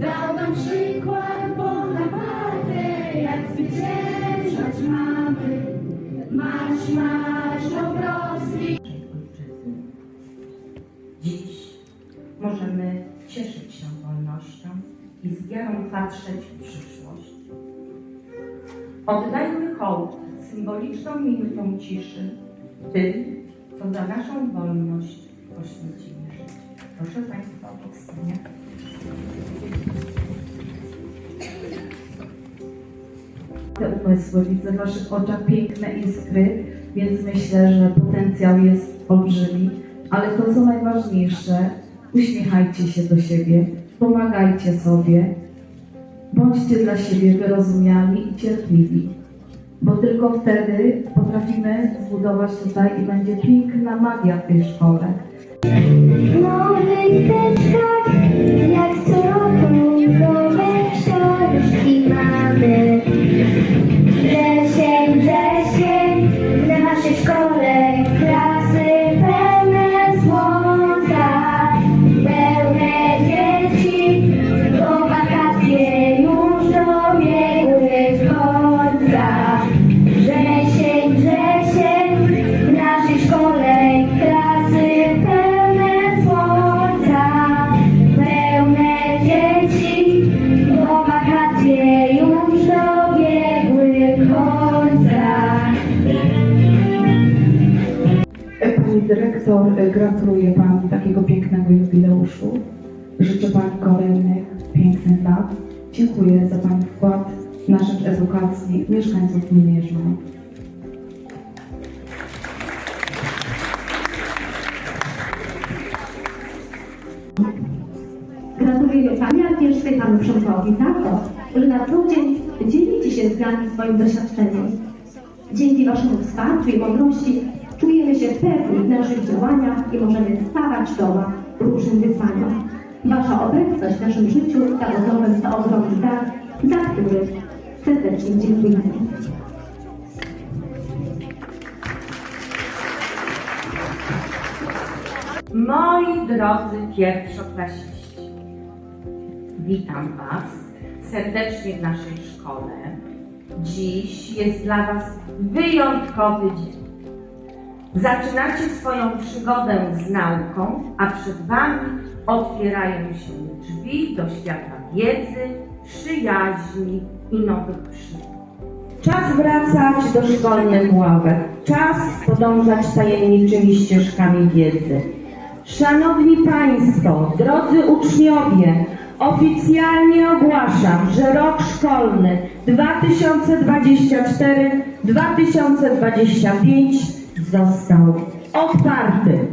Dał nam przykład cieszyć się wolnością i z wiarą patrzeć w przyszłość. Oddajmy hołd symboliczną minutą ciszy tym, co za naszą wolność poświęcili życie. Proszę Państwa o powstanie. te umysły, widzę w Waszych oczach piękne iskry, więc myślę, że potencjał jest olbrzymi. Ale to, co najważniejsze, uśmiechajcie się do siebie, pomagajcie sobie, bądźcie dla siebie wyrozumiali i cierpliwi, bo tylko wtedy potrafimy zbudować tutaj i będzie piękna magia w tej szkole. Dyrektor, e, gratuluję Pani takiego pięknego jubileuszu. Życzę Pani kolejnych pięknych lat. Dziękuję za Pani wkład na rzecz edukacji mieszkańców Jeżmar. Gratuluję Pani, a pierwszy Panu Przemkowi za to, że na co dzień dzielicie się z nami swoim doświadczeniem. Dzięki Waszemu wsparciu i mądrości czujemy się pewni w naszych działaniach i możemy stawać czoła różnym wyzwaniom. Wasza obecność w naszym życiu zawodowym to ogromny dar, za który serdecznie dziękujemy. Moi drodzy pierwszoklasiści, witam Was serdecznie w naszej szkole. Dziś jest dla Was wyjątkowy dzień. Zaczynacie swoją przygodę z nauką, a przed Wami otwierają się drzwi do świata wiedzy, przyjaźni i nowych przygód. Czas wracać do szkolnych ławek. Czas podążać tajemniczymi ścieżkami wiedzy. Szanowni Państwo, drodzy uczniowie, oficjalnie ogłaszam, że rok szkolny 2024-2025 został otwarty.